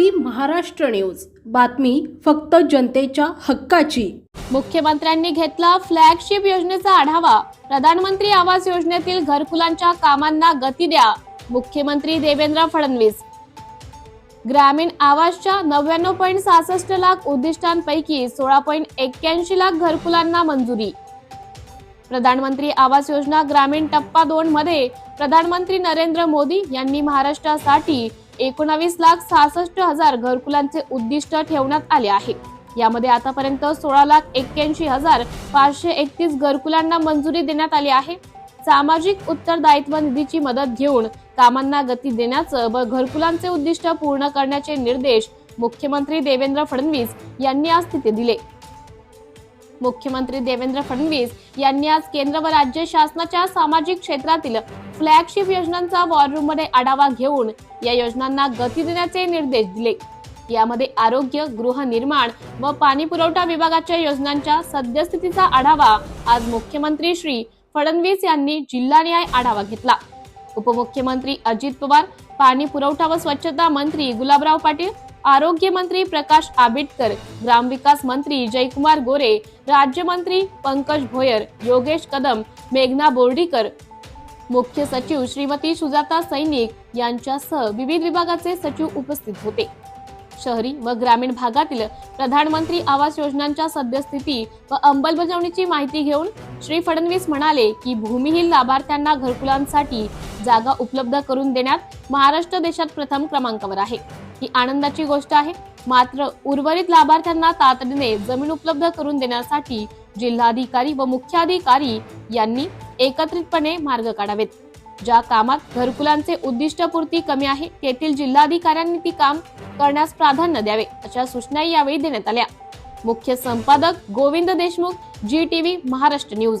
TV Maharashtra news. बातमी फक्त जनतेच्या हक्काची. मुख्यमंत्र्यांनी घेतला फ्लॅगशिप योजनेचा आढावा. प्रधानमंत्री आवास योजनेतील घरकुलांच्या कामांना गती द्या. मुख्यमंत्री देवेंद्र फडणवीस. ग्रामीण आवासच्या नव्याण्णव पॉईंट सहासष्ट लाख उद्दिष्टांपैकी सोळा पॉईंट एक्क्याऐंशी लाख घरकुलांना मंजुरी. प्रधानमंत्री आवास योजना ग्रामीण टप्पा दोन मध्ये प्रधानमंत्री नरेंद्र मोदी यांनी महाराष्ट्रासाठी एकोणावीस लाख सहासष्ट हजार घरकुलांचे उद्दिष्ट ठेवण्यात आले आहे. यामध्ये आतापर्यंत सोळा लाख एक्क्याऐंशी हजार पाचशे एकतीस घरकुलांना मंजुरी देण्यात आली आहे. सामाजिक उत्तरदायित्व निधीची मदत घेऊन कामांना गती देण्याचं व घरकुलांचे उद्दिष्ट पूर्ण करण्याचे निर्देश मुख्यमंत्री देवेंद्र फडणवीस यांनी आज तिथे दिले. मुख्यमंत्री देवेंद्र फडणवीस यांनी आज केंद्र व राज्य शासनाच्या सामाजिक क्षेत्रातील फ्लॅगशिप योजनांचा वॉर रूममध्ये आढावा घेऊन या योजनांना गती देण्याचे निर्देश दिले. यामध्ये आरोग्य गृहनिर्माण व पाणी पुरवठा विभागाच्या योजनांच्या सद्यस्थितीचा आढावा आज मुख्यमंत्री श्री फडणवीस यांनी जिल्हानिहाय आढावा घेतला. उपमुख्यमंत्री अजित पवार पाणी पुरवठा व स्वच्छता मंत्री गुलाबराव पाटील आरोग्यमंत्री प्रकाश आंबेडकर ग्रामविकास मंत्री जयकुमार गोरे राज्यमंत्री पंकज भोयर योगेश कदम मेघना बोर्डीकर मुख्य सचिव श्रीमती सुजाता सैनिक यांच्यासह विविध विभागाचे सचिव उपस्थित होते. शहरी व ग्रामीण भागातील प्रधानमंत्री आवास योजनांच्या सद्यस्थिती व अंमलबजावणीची माहिती घेऊन श्री फडणवीस म्हणाले की भूमिहीन लाभार्थ्यांना घरकुलांसाठी जागा उपलब्ध करून देण्यात महाराष्ट्र देशात प्रथम क्रमांकावर आहे. ही आनंदाची गोष्ट आहे. मात्र उर्वरित लाभार्थ्यांना तातडीने जमीन उपलब्ध करून देण्यासाठी जिल्हाधिकारी व मुख्याधिकारी यांनी एकत्रितपणे मार्ग काढावेत. ज्या कामात घरकुलांचे उद्दिष्टपूर्ती कमी आहे तेथील जिल्हाधिकाऱ्यांनी ती काम करण्यास प्राधान्य द्यावे अशा सूचना यावेळी देण्यात आल्या. मुख्य संपादक Govind Deshmukh ji TV Maharashtra news